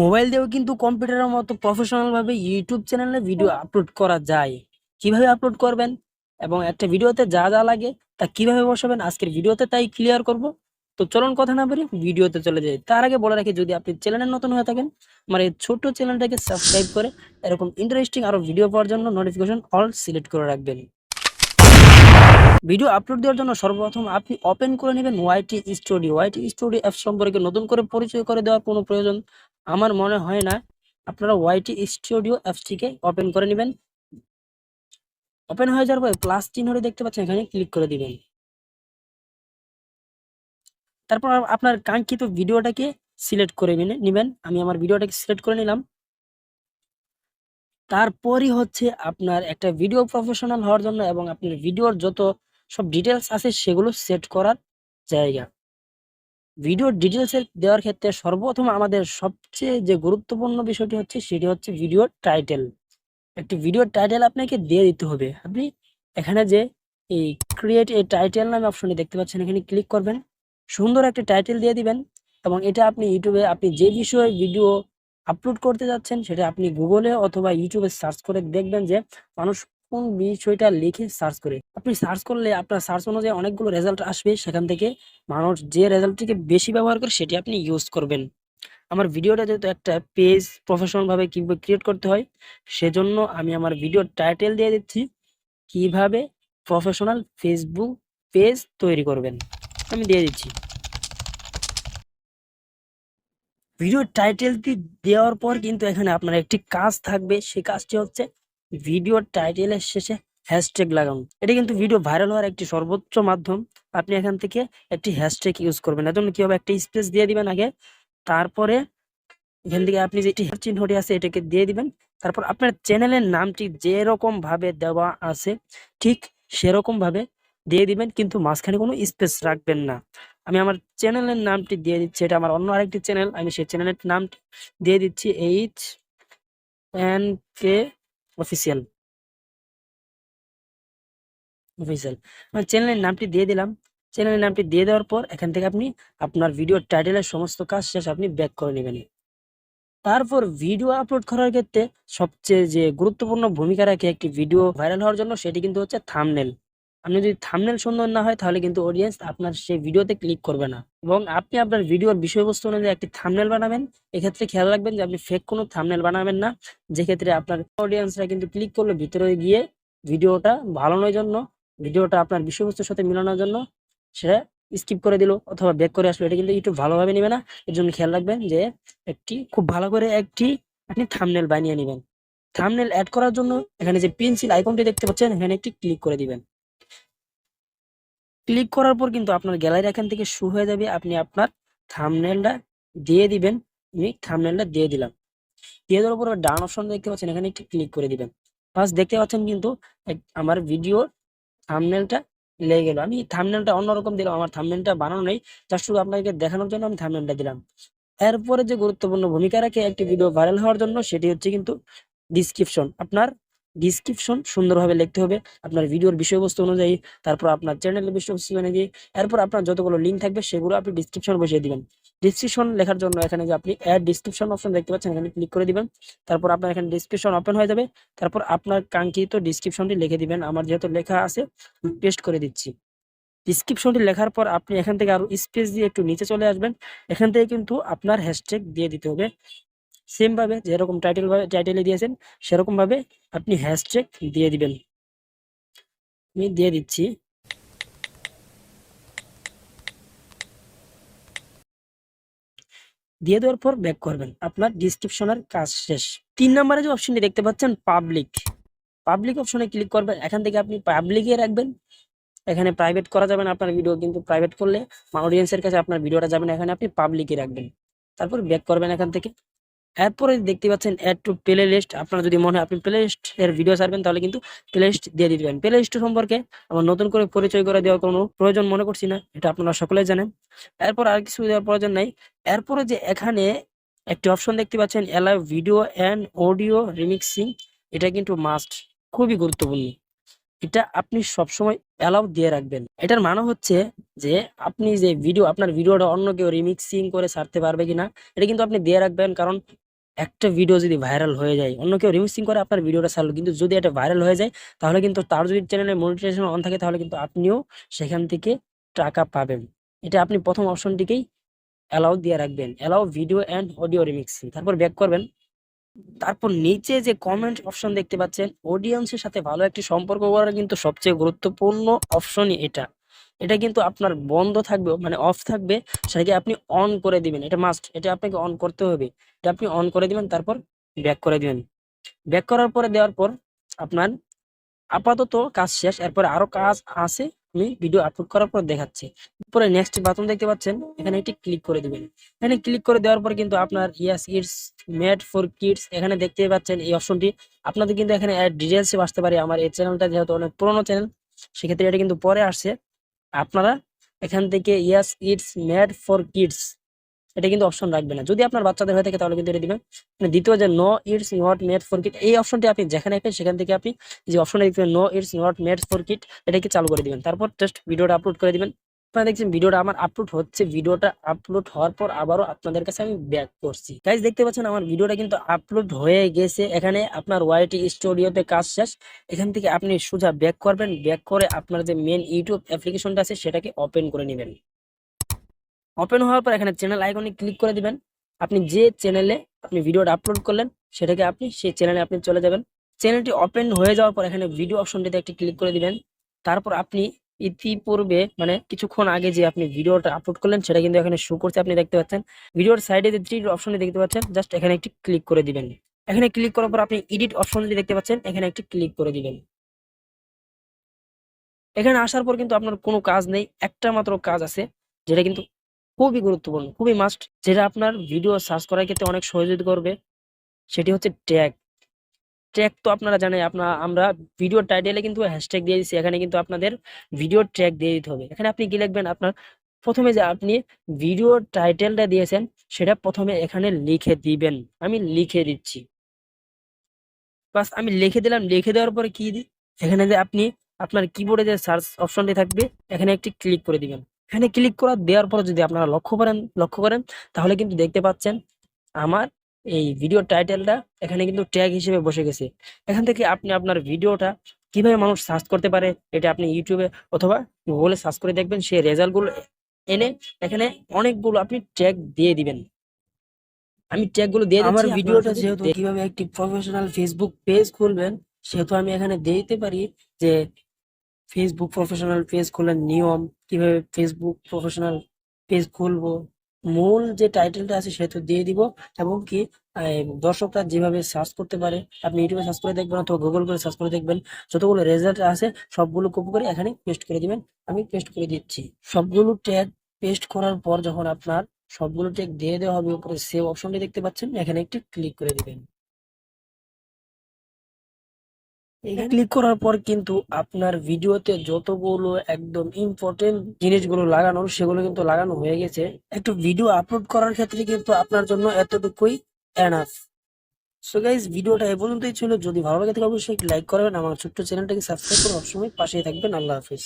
Mobile দিয়েও কিন্তু কম্পিউটারের মতো প্রফেশনাল ভাবে ইউটিউব চ্যানেলে ভিডিও আপলোড করা যায়। কীভাবে আপলোড করবেন এবং একটা ভিডিওতে যা যা লাগে তা কীভাবে বসাবেন আজকের ভিডিওতে তাই ক্লিয়ার করব। তো চলুন কথা না বলি ভিডিওতে চলে যাই। তার আগে বলে রাখি, যদি আপনি চ্যানেলে নতুন হয়ে থাকেন, আমার এই ছোট্ট চ্যানেলটাকে সাবস্ক্রাইব করে এরকম ইন্টারেস্টিং আরও ভিডিও পাওয়ার জন্য নোটিফিকেশন অল সিলেক্ট করে রাখবেন। ভিডিও আপলোড দেওয়ার জন্য সর্বপ্রথম আপনি ওপেন করে নেবেন YT studio YT studio app সম্পর্কে নতুন করে পরিচয় করে দেওয়ার কোনো প্রয়োজন আমার মনে হয় না, আপনারা ওয়াইটি স্টুডিও অ্যাপসটিকে ওপেন করে নেবেন। ওপেন হয়ে যাওয়ার পরে প্লাস চিহ্ন দেখতে পাচ্ছেন, এখানে ক্লিক করে দিবেন। তারপর আপনার কাঙ্ক্ষিত ভিডিওটাকে সিলেক্ট করে নেবেন। আমি আমার ভিডিওটাকে সিলেক্ট করে নিলাম। তারপরই হচ্ছে আপনার একটা ভিডিও প্রফেশনাল হওয়ার জন্য এবং আপনার ভিডিওর যত সব ডিটেলস আছে, সেগুলো সেট করার জায়গা। ভিডিওর ডিটেলস দেওয়ার ক্ষেত্রে সর্বপ্রথম আমাদের সবচেয়ে যে গুরুত্বপূর্ণ বিষয়টি হচ্ছে, সেটি হচ্ছে ভিডিওর টাইটেল একটি ভিডিওর টাইটেল আপনাকে দিয়ে দিতে হবে। আপনি এখানে যে এই ক্রিয়েট এ টাইটেল নামে অপশনটি দেখতে পাচ্ছেন, এখানে ক্লিক করবেন। সুন্দর একটা টাইটেল দিয়ে দিবেন এবং এটা আপনি ইউটিউবে আপনি যে বিষয়ে ভিডিও আপলোড করতে যাচ্ছেন, সেটা আপনি গুগলে অথবা ইউটিউবে সার্চ করে দেখবেন যে মানুষ কোন বিষয়টা লিখে সার্চ করে। আপনি সার্চ করলে আপনার সার্চ অনুযায়ী অনেকগুলো রেজাল্ট আসবে সেখান থেকে। মানুষ যে রেজাল্টটিকে বেশি ব্যবহার করে সেটি আপনি ইউজ করবেন। আমার ভিডিওটা যেহেতু একটা পেজ প্রফেশনালভাবে কীভাবে ক্রিয়েট করতে হয়, সেজন্য আমি আমার ভিডিওর টাইটেল দিয়ে দিচ্ছি, কীভাবে প্রফেশনাল ফেসবুক পেজ তৈরি করবেন। আমি দিয়ে দিচ্ছি। ভিডিওর টাইটেলটি দেওয়ার পর কিন্তু এখানে আপনার একটি কাজ থাকবে। সেই কাজটি হচ্ছে ভিডিওর টাইটেলের শেষে হ্যাশট্যাগ লাগানো। এটা কিন্তু ভিডিও ভাইরাল হওয়ার একটি সর্বোচ্চ মাধ্যম। আপনি এখান থেকে একটি হ্যাশট্যাগ ইউজ করবেন। এর জন্য কি হবে? একটা স্পেস দিয়ে দিবেন আগে। তারপরে এখান থেকে আপনি যেটি চিহ্নটি আছে, এটাকে দিয়ে দিবেন। তারপর আপনার চ্যানেলের নামটি যেরকম ভাবে দেওয়া আছে, ঠিক সেরকম ভাবে দিয়ে দিবেন। কিন্তু মাঝখানে কোনো স্পেস রাখবেন না। আমি আমার চ্যানেলের নামটি দিয়ে দিচ্ছি। এটা আমার অন্য আরেকটি চ্যানেল আমি সেই চ্যানেলের নামটি দিয়ে দিচ্ছি। H N K official official মানে চ্যানেলের নামটি দিয়ে দিলাম। চ্যানেলের নামটি দিয়ে দেওয়ার পর এখান থেকে আপনি আপনার ভিডিওর টাইটেলের সমস্ত কাজ শেষ আপনি ব্যাক করে নেবেন। তারপর ভিডিও আপলোড করার ক্ষেত্রে সবচেয়ে যে গুরুত্বপূর্ণ ভূমিকা রাখে একটি ভিডিও ভাইরাল হওয়ার জন্য সেটি কিন্তু হচ্ছে থামনেল আপনি যদি থামনেল সুন্দর না হয়, তাহলে কিন্তু অডিয়েন্স আপনার সেই ভিডিওতে ক্লিক করবে না। এবং আপনি আপনার ভিডিওর বিষয়বস্তু অনুযায়ী একটি থামনেল বানাবেন। এক্ষেত্রে খেয়াল রাখবেন যে আপনি ফেক কোনো থামনেল বানাবেন না। যে ক্ষেত্রে আপনার অডিয়েন্সরা কিন্তু ক্লিক করলে ভিতরে গিয়ে ভিডিওটা ভালোনোর জন্য ভিডিওটা আপনার বিষয়বস্তুর সাথে মিলানোর জন্য সেটা স্কিপ করে দিল অথবা ব্যাক করে আসলো। এটা কিন্তু ইউটিউব ভালোভাবে নেবে না। এর জন্য খেয়াল রাখবেন যে একটি খুব ভালো করে একটি আপনি থামনেল বানিয়ে নেবেন। থামনেল অ্যাড করার জন্য এখানে যে পেন্সিল আইকনটি দেখতে পাচ্ছেন, এখানে একটি ক্লিক করে দিবেন। ক্লিক করার পর কিন্তু আপনার গ্যালারি এখান থেকে শু হয়ে যাবে। আপনি আপনার থামনেলটা দিয়ে দিবেন। আমি থামনেলটা দিয়ে দিলাম। দিয়ে দেওয়ার পর ডান অপশন দেখতে পাচ্ছেন, এখানে একটি ক্লিক করে দিবেন। ফার্স্ট দেখতে পাচ্ছেন কিন্তু আমার ভিডিওর থামনেলটা লেগে গেল। আমি থামনেলটা অন্যরকম দিলাম, আমার থামনেলটা বানানো নেই। জাস্ট শুধু আপনাকে দেখানোর জন্য আমি থামনেলটা দিলাম। এরপরে যে গুরুত্বপূর্ণ ভূমিকা রাখে একটি ভিডিও ভাইরাল হওয়ার জন্য, সেটি হচ্ছে কিন্তু ডিসক্রিপশন আপনার ডিসক্রিপশন সুন্দরভাবে লিখতে হবে। আপনার ভিডিওর বিষয়বস্তু অনুযায়ী, তারপর আপনার চ্যানেলের বিষয়বস্তু অনুযায়ী, এরপর আপনার যতগুলো লিঙ্ক থাকবে, সেগুলো আপনি ডিসক্রিপশন বসিয়ে দিবেন। ডিসক্রিপশন লেখার জন্য এখানে যে আপনি অ্যাড ডিসক্রিপশন অপশন দেখতে পাচ্ছেন, এখানে ক্লিক করে দিবেন। তারপর আপনার এখানে ডিসক্রিপশন ওপেন হয়ে যাবে। তারপর আপনার কাঙ্ক্ষিত ডিসক্রিপশনটি লিখে দিবেন। আমার যেহেতু লেখা আছে পেস্ট করে দিচ্ছি। ডিসক্রিপশনটি লেখার পর আপনি এখান থেকে আরও স্পেস দিয়ে একটু নিচে চলে আসবেন। এখান থেকে কিন্তু আপনার হ্যাশট্যাগ দিয়ে দিতে হবে। সেম ভাবে যেরকম টাইটেল টাইটেলে দিয়েছেন, সেরকম ভাবে আপনি হ্যাশট্যাগ দিয়ে দিবেন। আমি দিয়ে দিচ্ছি। দিয়ে দেওয়ার পর ব্যাক করবেন। আপনার ডিসক্রিপশনের কাজ শেষ। তিন নম্বরে যে অপশনটি দেখতে পাচ্ছেন পাবলিক পাবলিক অপশনে ক্লিক করবেন। এখান থেকে আপনি পাবলিকে রাখবেন। এখানে প্রাইভেট করা যাবে না আপনার ভিডিও কিন্তু প্রাইভেট করলে অডিয়েন্সের কাছে আপনার ভিডিওটা যাবে না। এখানে আপনি পাবলিকে রাখবেন। তারপর ব্যাক করবেন এখান থেকে। এরপরে দেখতে পাচ্ছেন অ্যাড টু প্লে লিস্ট আপনার যদি মনে হয় আপনি প্লে লিস্ট এর ভিডিও ছাড়বেন, তাহলে কিন্তু প্লে লিস্ট দিয়ে দিবেন। প্লে লিস্ট সম্পর্কে আমার নতুন করে পরিচয় করে দেওয়ার কোনো প্রয়োজন মনে করছি না, এটা আপনারা সকলে জানেন। এরপর আর কিছু দেওয়ার প্রয়োজন নাই। এরপরে যে এখানে একটি অপশন দেখতে পাচ্ছেন allow video and audio remixing এটা কিন্তু মাস্ট খুবই গুরুত্বপূর্ণ। এটা আপনি সবসময় অ্যালাউ দিয়ে রাখবেন। এটার মানে হচ্ছে যে আপনি যে ভিডিও আপনার ভিডিওটা অন্য কেউ রিমিক্সিং করে ছাড়তে পারবে কিনা, এটা কিন্তু আপনি দিয়ে রাখবেন। কারণ একটা ভিডিও যদি ভাইরাল হয়ে যায়, অন্য কেউ রিমিক্সিং করে আপনার ভিডিওটা ছাড়লো, কিন্তু যদি এটা ভাইরাল হয়ে যায়, তাহলে কিন্তু তার যদি চ্যানেলে মনিটাইজেশন অন থাকে, তাহলে কিন্তু আপনিও সেখান থেকে টাকা পাবেন। এটা আপনি প্রথম অপশনটিকেই অ্যালাউ দিয়ে রাখবেন। Allow video and audio remixing তারপর ব্যাক করবেন। তারপর নিচে যে কমেন্ট অপশন দেখতে পাচ্ছেন অডিয়েন্সের সাথে ভালো একটি সম্পর্ক করার কিন্তু সবচেয়ে গুরুত্বপূর্ণ অপশনই এটা। এটা কিন্তু আপনার বন্ধ থাকবে মানে অফ থাকবে, সেটাকে আপনি অন করে দিবেন। এটা মাস্ট এটা আপনাকে অন করতে হবে। এটা আপনি অন করে দিবেন, তারপর ব্যাক করে দিবেন। ব্যাক করার পরে দেওয়ার পর আপনার আপাতত কাজ শেষ, এরপরে আরও কাজ আছে আমি ভিডিও আপলোড করার পর দেখাচ্ছি। পরে নেক্সট বাটন দেখতে পাচ্ছেন, এখানে এটি ক্লিক করে দিবেন। এখানে ক্লিক করে দেওয়ার পর কিন্তু আপনার yes it's made for kids এখানে দেখতে পাচ্ছেন এই অপশনটি আপনাদের কিন্তু এখানে ডিটেলসে আসতে পারে। আমার এই চ্যানেলটা যেহেতু অনেক পুরোনো চ্যানেল সেক্ষেত্রে এটা কিন্তু পরে আসছে। আপনারা এখান থেকে yes it's made for kids এটা কিন্তু অপশন রাখবে না। যদি আপনার বাচ্চাদের হয়ে থাকে, তাহলে কিন্তু এটা দিবেন। মানে দ্বিতীয় যে no it's not made for kit এই অপশনটি আপনি যেখানে রাখবেন সেখান থেকে আপনি যে অপশনটা দেখবেন no it's not made for kit এটাকে চালু করে দিবেন। তারপর জাস্ট ভিডিওটা আপলোড করে দিবেন। আপনারা দেখছেন ভিডিওটা আমার আপলোড হচ্ছে। ভিডিওটা আপলোড হওয়ার পর আবারও আপনাদের কাছে আমি ব্যাক করছি। গাইজ দেখতে পাচ্ছেন, আমার ভিডিওটা কিন্তু আপলোড হয়ে গেছে। এখানে আপনার ওয়াইটি স্টুডিওতে কাজ শেষ। এখান থেকে আপনি সোজা ব্যাক করবেন। ব্যাক করে আপনার যে মেন ইউটিউব অ্যাপ্লিকেশনটা আছে, সেটাকে ওপেন করে নেবেন। ওপেন হওয়ার পর এখানে চ্যানেল আইকনে ক্লিক করে দিবেন। আপনি যে চ্যানেলে আপনি ভিডিওটা আপলোড করলেন, সেটাকে আপনি সেই চ্যানেলে আপনি চলে যাবেন। চ্যানেলটি ওপেন হয়ে যাওয়ার পর এখানে ভিডিও অপশনটিতে একটি ক্লিক করে দিবেন। তারপর আপনি ইতিপূর্বে মানে কিছুক্ষণ আগে যে আপনি ভিডিওটা আপলোড করলেন, সেটা কিন্তু এখানে শো করছে, আপনি দেখতে পাচ্ছেন। ভিডিওর সাইডে যে থ্রি অপশনটি দেখতে পাচ্ছেন জাস্ট এখানে একটি ক্লিক করে দিবেন। এখানে ক্লিক করার পর আপনি এডিট অপশনটি দেখতে পাচ্ছেন, এখানে একটি ক্লিক করে দিবেন। এখানে আসার পর কিন্তু আপনার কোনো কাজ নেই, একটা মাত্র কাজ আছে, যেটা কিন্তু খুবই গুরুত্বপূর্ণ, খুবই মাস্ট যেটা আপনার ভিডিও সার্চ করার ক্ষেত্রে অনেক সহযোগিতা করবে, সেটি হচ্ছে ট্যাগ ট্যাগ তো আপনারা জানেন আপনার আমরা ভিডিও টাইটেলে কিন্তু হ্যাশট্যাগ দিয়ে দিচ্ছি এখানে কিন্তু আপনাদের ভিডিও ট্যাগ দিয়ে দিতে হবে। এখানে আপনি কি লিখবেন? আপনার প্রথমে যে আপনি ভিডিও টাইটেলটা দিয়েছেন, সেটা প্রথমে এখানে লিখে দিবেন। আমি লিখে দিচ্ছি। বাস, আমি লিখে দিলাম, লিখে দেওয়ার পরে কি দিই? এখানে যে আপনি আপনার কিবোর্ডে যে সার্চ অপশনটি থাকবে, এখানে একটি ক্লিক করে দিবেন। এখানে ক্লিক করা দেওয়ার পর যদি আপনারা লক্ষ্য করেন লক্ষ্য করেন তাহলে কিন্তু দেখতে পাচ্ছেন আমার এই ভিডিও টাইটেলটা এখানে কিন্তু ট্যাগ হিসেবে বসে গেছে। এখান থেকে আপনি আপনার ভিডিওটা কীভাবে মানুষ সার্চ করতে পারে এটা আপনি ইউটিউবে অথবা গুগলে সার্চ করে দেখবেন সেই রেজাল্টগুলো এনে এখানে অনেকগুলো আপনি ট্যাগ দিয়ে দিবেন। আমি ট্যাগগুলো দিয়ে আমার ভিডিওটা যেহেতু কীভাবে একটি প্রফেশনাল ফেসবুক পেজ খুলবেন সেহেতু আমি এখানে দিতে পারি যে ফেসবুক প্রফেশনাল পেজ খোলার নিয়ম, কীভাবে ফেসবুক প্রফেশনাল পেজ খুলবো, মূল যে টাইটেলটা আছে সেহেতু দিয়ে দিব এবং কি দর্শকরা যেভাবে সার্চ করতে পারে, আপনি ইউটিউবে সার্চ করে দেখবেন অথবা গুগল করে সার্চ করে দেখবেন, যতগুলো রেজাল্ট আছে সবগুলো কপি করে এখানে পেস্ট করে দিবেন, আমি পেস্ট করে দিচ্ছি। সবগুলো ট্যাগ পেস্ট করার পর যখন আপনার সবগুলো ট্যাগ দিয়ে দেওয়া হবে, উপরে সেভ অপশনটি দেখতে পাচ্ছেন, এখানে একটি ক্লিক করে দিবেন। ক্লিক করার পর কিন্তু আপনার ভিডিওতে যতগুলো একদম ইম্পর্টেন্ট জিনিসগুলো লাগানোর সেগুলো কিন্তু লাগানো হয়ে গেছে। একটু ভিডিও আপলোড করার ক্ষেত্রে কিন্তু আপনার জন্য এতটুকুই এনাফ সো গাইজ ভিডিওটা এ পর্যন্তই ছিল। যদি ভালো লাগে থাকে, অবশ্যই লাইক করবেন। আমার ছোট্ট চ্যানেলটাকে সাবস্ক্রাইব করে সবসময় পাশেই থাকবেন। আল্লাহ হাফিজ।